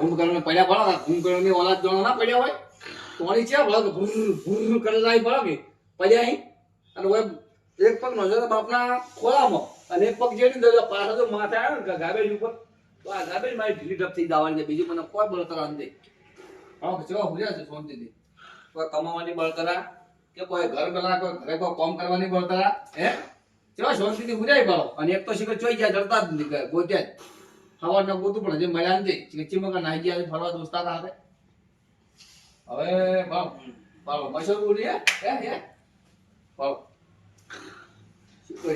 કુંભકર્ણ પડ્યા પડો કુંભકર્ણની ઓલાદ જોણો ના પડ્યા હોય. તો તોણી છે ભળો ભૂર ભૂર કરે જાય પડો કે. પડ્યા અહીં અને હોય એક પગ નોજો બાપના ખોળામાં અને એક પગ જેડી દોજો પાછો તો માથે આવ્યો ને ગાબેજ ઉપર. તો આ ગાબેજ મારી ઢીલી ઢપ થઈ દાવાની છે. બીજું મને કોઈ બળ કરવા દે હા ચેવા હુજા છે ફોન દીધી કોઈ કમાવાની બળ કરા કે કોઈ ઘર પેલા કોઈ ઘરે કોઈ કામ કરવાની બળ કરા હે? ચેવા શાંતિથી હુજાય પડો અને એક તો શીખર ચોઈ જાય, જડતા જ ગોત્યા જ સવારના ગોતું પણ હજી મળ્યા નથી. ચીમકા નાઈ ગયા છે ફરવા દોસ્તા હતા હવે બાપ બાપ મશહૂર ઉડી હે હે? બાપ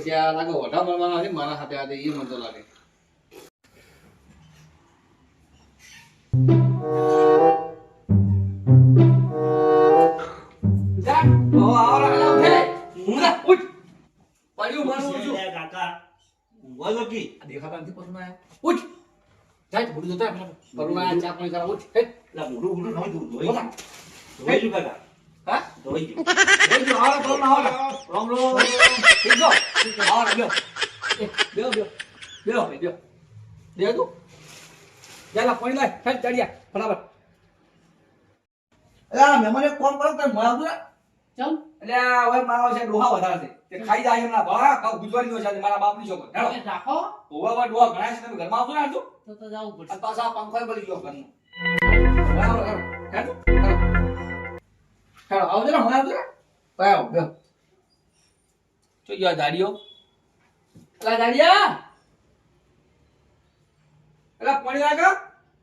કહે આ લાગે ઓઢા મળવાના છે મારા હાથે હાથે એ મને તો લાગે. પડ્યું મારું ઊંચું. કાકા દેખાતા નથી પરુણા ઉઠ. જાય ભૂલી જતા પરુણા ચા પાણી કરા ઉઠ હે? લા મોઢું મોઢું નહોતું ધોઈ બોલા. ધોઈ ગયું કાકા. હા? ધોઈ ગયું એ જો આવો પરુણા આવો રામ રામ ઠીક છો? આવો લ્યો બેહો બેહો. ભાઈ બેહો. બેહો તું. ચાલા પાણી લાય. ચાલ ચડિયા. ફટાફટ. અલા મહેમાન એક કોમ કરો તમે મળાવ દો ચમ? એટલે હવે મારો છે ડોહા વધારે છે. તે ખાઈ જાય એમના ભા કાવ ગુજવારીનો છે મારા બાપની છોકરો હેડો રાખો. ઓવા વા ડોવા ઘણા છે તમે ઘરમાં આવશો ને આજુ તો તો જવું પડશે. પાછા આ પંખો બળી ગયો ઘરનો. બરાબર હેડો હેડો હેડો આવજો ને હવે આવજો ને. ભાઈ આવો ગયો દાડીઓ? અલા દાડિયા. એલા પડી લાગા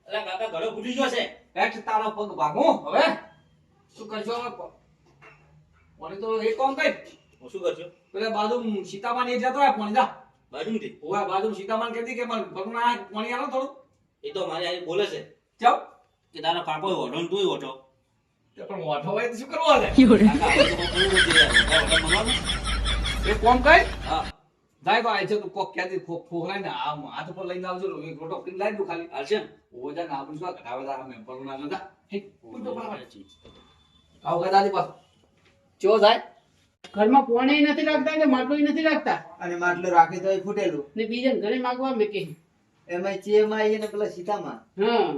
એલા કાકા ઘડો ફૂટી ગયો છે. હેઠ તારો પગ ભાગો હવે. શું કરજો હવે? પ- તો એક કોમ કઈ હું શું કરશું? પેલા બાજુ સીતામાન એ જતો હોય પોણી જા. બાજુથી ઓવા બાજુ સીતામાન કહેતી કે મને પગનું આ પોણી આલો થોડું. એ તો મારી આજે બોલે છે. જાઓ. કે તારા પાપો ઓઢો ને તું ઓઢો. તે પણ ઓઢો હોય તો શું કરવું છે. એક કામ કઈ? હા. જાય તો આઈ છે તું કોક ક્યાંથી ફોહરાય ને આ હાથ પર લઈને આવજો એક રોટો કરીને લાવી દઉં ખાલી. હાલશે ઓજા ને? આપણું શું ઘટાવે તારા મેં પણ ના સાચી. આવો ગદાદી પાસ ચો જાય. ઘરમાં પોણે નથી રાખતા કે માટલું નથી રાખતા. અને માટલું રાખે તો ફૂટેલું. ને બીજા ઘરે માગવા મેં કે એમાં ચેમાં આવીએ ને પેલા સીતામાં. હા.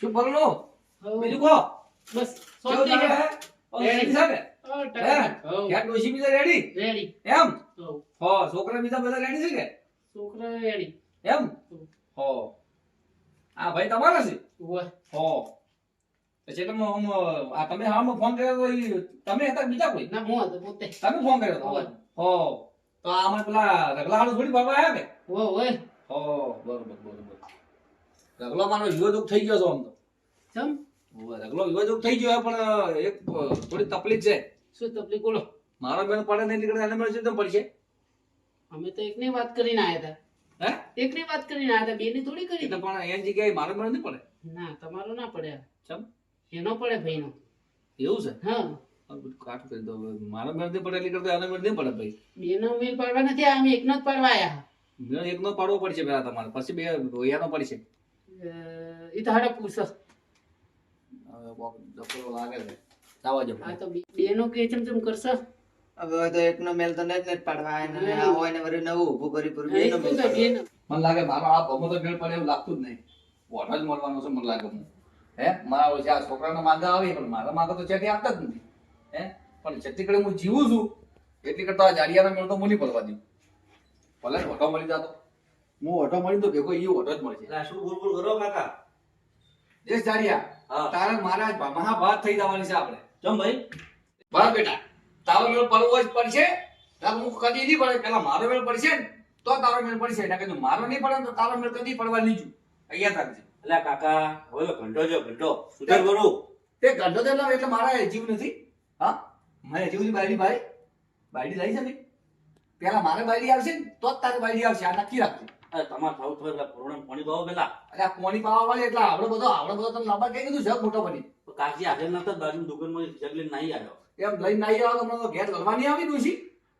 શું બોલનું બીજું કહો. બસ સોચી ગયા છે. રેડી છે ને? હવ, હે? ટકા. હવ, ક્યાં ડોશી બીજા રેડી રેડી એમ? હો છોકરા બીજા બધા રેડી છે કે? છોકરા રેડી એમ? હો. આ ભાઈ તમારા છે? હો. પછી તમે આ તમે હાલમાં ફોન કર્યો તો તમે હતા બીજા કોઈ? ના હું હતો પોતે. તમે ફોન કર્યો તો? હો. તો આમાં પેલા રગલા હાડું થોડી બાબા આવ્યા કે? ઓય ઓય હો બરોબર બરોબર. રગલો મારો યુવા થઈ ગયો છો આમ તો? ચમ? રગલો યુવા થઈ ગયો પણ એક થોડી તકલીફ છે. શું તકલીફ બોલો? મારો બેન પડે નહીં નીકળે એને મળશે શું પડશે. અમે તો એકની વાત કરીને હે? હતા એકની વાત કરીને આયા હતા બેની થોડી કરી પણ એની જગ્યાએ મારો બેન નહીં પડે? ના તમારો ના પડે ચમ? એનો પડે ભાઈનો એવું છે? હા. આ બધું કાઠું કરી દો. હવે. મેળ નહીં પડે એટલે કરતા મેળ નહીં પડે ભાઈ. બેનો મેલ પાડવા નથી અમે એકનો જ પાડવા આયા મેળ એકનો પાડવો પડશે પેલા તમારે. પછી બે રોયાનો પડશે. એ તો હાડે પૂછો. હવે લાગે છે. જવા દો આ તો બે- બેનો કે ચમ ચમ કરશો? હવે તો એકનો મેલ તો નેટ નેટ પાડવા આવે ને હોય ને નવું ઊભું કરી પૂરું. બેનો મેલ. મને લાગે મારો આ ભમો તો મેળ પડે એવું લાગતું જ નહીં. વોટ જ મળવાનો છે મને લાગે. હું હે? મારા ઓછા છોકરાનો માંગા આવે પણ મારા માંગા તો ચેટી આપતા જ નથી. હે? પણ જેટલી કડે હું જીવું છું એટલી કરતા આ જાડિયાનો મેળ તો હું પડવા દઉં. ભલે ઓટો મળી જાતો. હું ઓટો મળી તો ભેગો એ ઓટો જ મળશે. એટલે શું બોલ બોલ કરો કાકા? દેશ જાડિયા તારા મારા મહાભારત થઈ જવાની છે આપણે. ચમ ભાઈ? બરાબર બેટા તારો મેળ પડવો જ પડશે. તારો હું કદી નહીં પડે. પેલા મારો મેળ પડશે ને તો તારો મેળ પડશે. એટલે કીધું મારો નહીં પડે તો તારો મેળ કદી પડવા નહીં જુ અહીંયા રાખજે. એટલે કાકા હવે ઘંટો જો ઘંટો. સુધાર કરું તે ગંધો તો એટલે એટલે મારા જીવ નથી. હા? મારે જીવની બાયડી ભાઈ બાયડી લઈ છે ને? પેલા મારે બાયડી આવશે ને તો જ તારે બાયડી આવશે. આ નક્કી રાખજો. અરે તમારે થવું થયું એટલે પૂર્ણ પાણી પાવો પેલા. અરે કોણી પાવા વાળી એટલે આપડે બધો આપડે બધો તમને લાંબા કહી દીધું છે મોટો બની. કાકી હાજર નતા બાજુ દુકાનમાં જગ લઈને નાહી આવ્યો. એમ લઈને નહીં આવ્યો તો મને તો ઘેર લડવાની આવી ડોશી.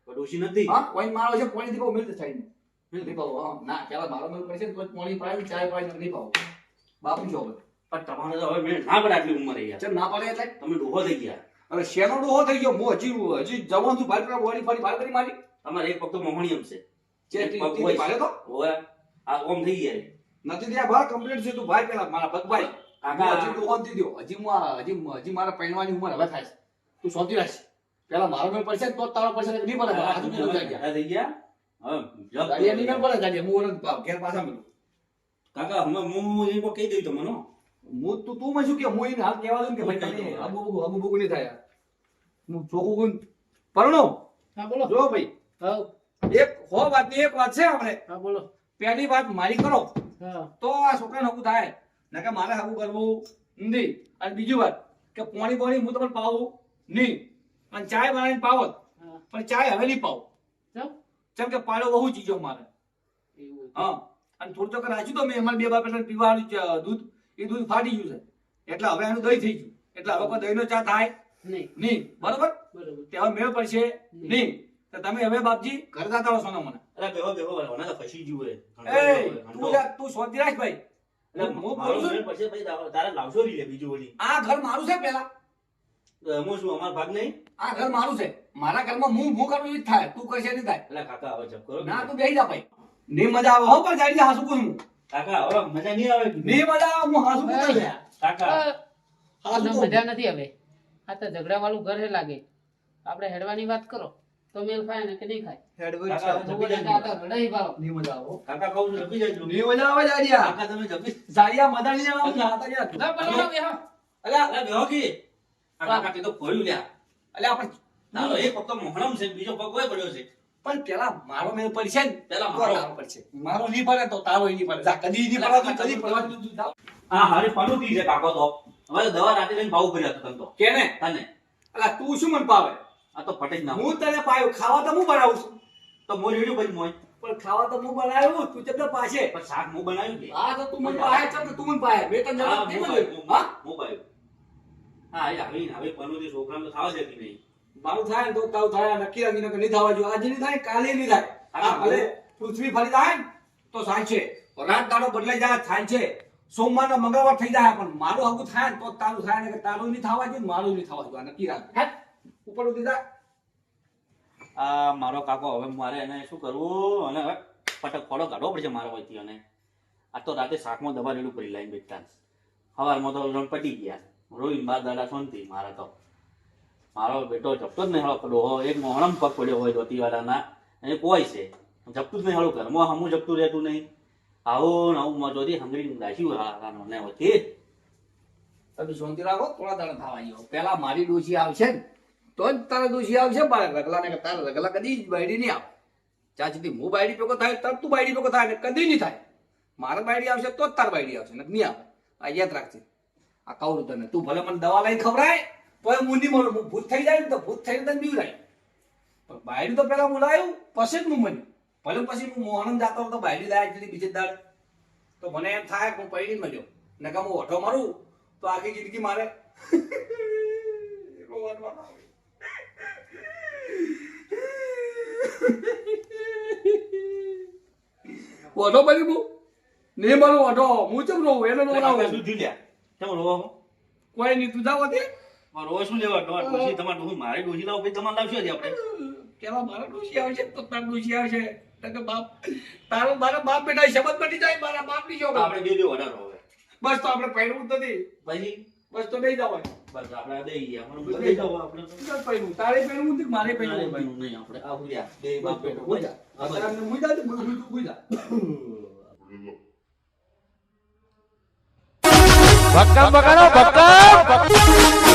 ડોશી નથી. હા? કોઈ મારો છે પાણી થી મિલતે થાયથી પાવો ના પેલા મારો મિલ પડશે ને તો પાણી પાય ચાય પાય નહીં પાવો. બાપુ છો પણ તમારે તો હવે મેં ના પડે આટલી ઉંમરે યાર. ના પડે એટલે? તમે ડોહો થઈ ગયા. અરે શેનો ડોહો થઈ ગયો? હું હજી હજી જવાનું છું ભાઈ પેલા ફરી ભાર કરી મારી. તમારે એક પગ તો હોય. તો? હવે આ ઓમ થઈ ગયા નથી ત્યાં ભાર કમ્પ્લીટ છે તું. ભાઈ પેલા મારા પગ ભાઈ કાકા. હજી તું થઈ દ્યો. હજી હજી હજી મારા પરણવાની ઉંમર હવે થાય છે. તું શાંતિ રાખ. પેલા મારો મેં પડશે તો તારો પડશે નહીં પડે. થઈ ગયા. ગયા. પડે હું ઘેર પાછા મળું. કાકા હમણાં હું એ કહી દઈ તમને હું. તું તું મને શું કે હું એને હાલ કહેવા દઉં કે ભાઈ હું તમે. આબુ બુગુ આબુ બુગુ નહીં થાય. હું ચોખ્ખું કહું પરણો. હા બોલો. જો ભાઈ. હા. એક હો વાતની એક વાત છે આપણે. હા બોલો. પહેલી વાત મારી કરો. હા. તો આ છોકરાને હગું થાય. ના કે મારે હગું કરવું નહીં અને બીજી વાત કે પોણી પોણી હું તમને પાવું નહીં. અને ચાય બનાવીને પાવો જ. પણ ચાય હવે નહીં પાવું ચમ જેમ કે પાડો બહુ ચીજો મારે. એવું હા. અને થોડું તો રાખ્યું તો મેં એમાં બે બાપ એટલે પીવાનું દૂધ એ દૂધ ફાટી ગયું છે. એટલે હવે એનું દહીં થઈ ગયું. એટલે હવે કોઈ દહીંનો ચા થાય નહીં. નહીં. બરોબર? બરોબર. તે હવે મેળ પડશે નહીં. તો તમે હવે બાપજી ઘર જાતા ને મને. અરે બેહો બેહો મને તો ફસી રે તું તું શોધી રાખ ભાઈ. એટલે હું બોલું છું મેળ ભાઈ તારે- તારે લાવશો નહીં લે બીજું ઓલી આ ઘર મારું છે પેલા. તો એમાં અમાર ભાગ નહીં? આ ઘર મારું છે. મારા ઘરમાં હું હું કરું એ થાય. તું કરશે નહીં થાય. એટલે કાકા હવે જપ કરો. ના તું બેસી જા ભાઈ. નહીં મજા આવે. હો પણ જાડી હાસુ કું હું કાકા હવે મજા નહીં આવે ની મજા આવે હું હાસુ કું કાકા હાસુ મજા નથી હવે આ તો ઝઘડા વાળું ઘર હે લાગે. આપણે હેડવાની વાત કરો તો મેલ ખાય ને કે નહીં ખાય? હેડવું કાકા, છે. તો બોલે કે આ તો ભાવની મજા આવે કાકા કહું છું જપી જજો ની મજા આવે જાડિયા. કાકા તમે જપી જાડિયા મજા નહીં આવે તો યાર. ના, બોલો, બોલો, હા. અલ્યા અલા બેહો કી. કાકા કે તો ફોડ્યું લ્યા. અલ્યા આપણે ના એક પગ તો મોહરમ છે બીજો પગ કોઈ પડ્યો છે. પણ પેલા મારો મેળ પડશે ને પેલા મારો. પડશે. મારો નહીં પડે તો તારો નહીં પડે. જા, કદી નહીં પડે કદી જાઓ. આ હારે પાડું દી છે કાકો તો. હવે દવા રાતે લઈને ભાવ ભર્યા હતો. તને તો કેને? તને. અલા તું શું મને પાવે આ તો પટેજ જ ના હું તને પાયો. ખાવા તો હું બનાવું છું. તો મોર રેડ્યું પછી મોય. પણ ખાવા તો હું બનાવ્યું તું ચમ પાછે પણ શાક હું બનાવ્યું કે? આ તો તું મને પાહે ચમ કે તું મને પાહે. મેં તને હા, જવાબ નહીં મળ્યો. હા? મોબાઈલ. હા એ આવી ને હવે પનોતી છોકરાને તો ખાવા જતી નહીં. મારું થાય ને તો તારું થાય નક્કી રાખીને કે નહીં થવા જોઈએ આજે નહીં થાય કાલે નહીં થાય. આ ભલે પૃથ્વી ફરી જાય ને તો થાય છે. રાત દાડો બદલાઈ જાય થાય છે. સોમવાર ને મંગળવાર થઈ જાય પણ મારું હગું થાય ને તો તારું થાય ને કે તારું નહીં થવા જોઈએ મારું નહીં થવા જોઈએ. નક્કી રાખ. હે. ઉપર ઉતરી જા. આ મારો કાકો હવે મારે એને શું કરવું? અને હવે પટક ફોડો કાઢવો પડશે મારો વયથી અને. આ તો રાતે શાકમાં દબાવેલું પડી લાઈન બેઠા સવારમાં તો લોન પટી ગયા. રોઈને બાર દાડા શાંતિ મારા તો. મારો બેટો જપતો જ નહીં હળો ડોહો એક મોહણમ પગ પડ્યો હોય ધોતીવાળાના એને કોઈ છે. જપતું જ નહીં હળું, ઘરમાં હમું જપતું રહેતું નહીં. આવો નવું મજો થી હંગરી દાસ્યું હારાનો ને હોતી તમે શાંતિ રાખો, થોડા દાડા થવા આવ્યો પેલા મારી ડોશી આવશે ને, તો જ તારા ડોશી આવશે, મારા રગલા ને તારા રગલા કદી જ બાયડી નહીં આવે. સુધી હું બાયડી પેકો થાય તર તું બાયડી પેકો થાય ને કદી નહીં થાય. મારા બાયડી આવશે તો જ તાર બાયડી આવશે ને નહીં આવે આ યાદ રાખજે. આ કહું તને, તું ભલે મને દવા લઈને ખવડાય તો હું નહીં મળું. ભૂત થઈ જાય ને તો ભૂત થઈને તને બીવરાય પણ બાયડી તો પેલા બોલાયું પછી જ હું મને ભલે પછી હું મોહન જાતો તો બાયડી લાયા એટલી બીજે દાડે. તો મને એમ થાય કે હું પૈડી મળ્યો નકા હું ઓઠો મારું તો આખી જિંદગી મારે રોવાનું આવે. ઓઠો બની બુ નહીં મારું ઓઠો હું ચમ રોવું? એને કાકા સુધી લ્યા. કેમ રોવા કોઈ નહીં તું જાવ દે મારે શું લેવા? તમારે ડોશી તમારે ડોશી મારે ડોશી લાવો પછી તમારે લાવશો આપણે? કેવા મારા ડોશી આવશે તો તાર ડોશી આવશે નકર બાપ તારો મારા બાપ બેટા શબ્દ બની જાય મારા બાપની તો આપણે બે બે ઓર્ડર હવે. બસ તો આપણે પહેરવું જ નથી. પછી? બસ તો દઈ દવા બસ આપણે દઈ ગયા. મને દઈ દવા આપણે તો. પહેરવું? તારે પહેરવું નથી મારે પહેરવું નહીં આપણે આ હુર્યા બે બાપ બેટો મુજા અત્યારે અમને મુજા તો મુજા મુજા ભક્કમ બગાડો ભક્કમ.